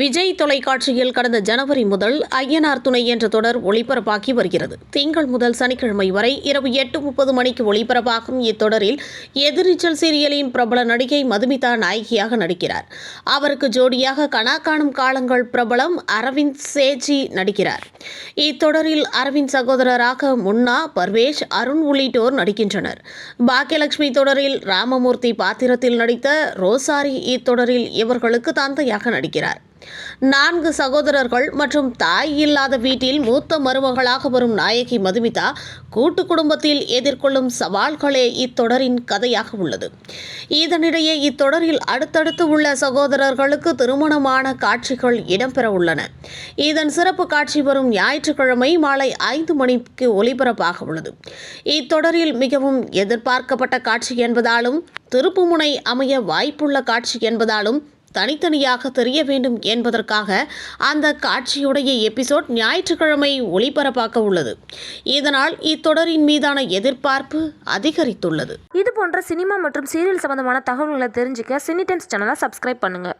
விஜய் தொலைக்காட்சியில் கடந்த ஜனவரி முதல் ஐயனார் துணை என்ற தொடர் ஒளிபரப்பாகி வருகிறது. திங்கள் முதல் சனிக்கிழமை வரை இரவு எட்டு முப்பது மணிக்கு ஒளிபரப்பாகும் இத்தொடரில் எதிர்நீச்சல் சீரியலின் பிரபல நடிகை மதுமிதா நாயகியாக நடிக்கிறார். அவருக்கு ஜோடியாக கனா காணும் காலங்கள் பிரபலம் அரவிந்த் சேஜி நடிக்கிறார். இத்தொடரில் அரவிந்த் சகோதரராக முன்னா பர்வேஷ் அருண் உள்ளிட்டோர் நடிக்கின்றனர். பாக்கியலட்சுமி தொடரில் ராமமூர்த்தி பாத்திரத்தில் நடித்த ரோசாரி இத்தொடரில் இவர்களுக்கு தந்தையாக நடிக்கிறார். நான்கு சகோதரர்கள் மற்றும் தாய் இல்லாத வீட்டில் மூத்த மருமகளாக வரும் நாயகி மதுமிதா கூட்டு குடும்பத்தில் எதிர்கொள்ளும் சவால்களே இத்தொடரின் கதையாக உள்ளது. இதனிடையே இத்தொடரில் அடுத்தடுத்து உள்ள சகோதரர்களுக்கு திருமணமான காட்சிகள் இடம்பெற உள்ளன. இதன் சிறப்பு காட்சி வரும் ஞாயிற்றுக்கிழமை மாலை ஐந்து மணிக்கு ஒலிபரப்பாக உள்ளது. இத்தொடரில் மிகவும் எதிர்பார்க்கப்பட்ட காட்சி என்பதாலும் திருப்புமுனை அமைய வாய்ப்புள்ள காட்சி என்பதாலும் தனித்தனியாக தெரிய வேண்டும் என்பதற்காக அந்த காட்சியுடைய எபிசோட் ஞாயிற்றுக்கிழமை ஒளிபரப்பாக்க உள்ளது. இதனால் இத்தொடரின் மீதான எதிர்பார்ப்பு அதிகரித்துள்ளது. இது போன்ற சினிமா மற்றும் சீரியல் சம்பந்தமான தகவல்களை தெரிஞ்சுக்க சினி டைம்ஸ் சேனலை சப்ஸ்கிரைப் பண்ணுங்கள்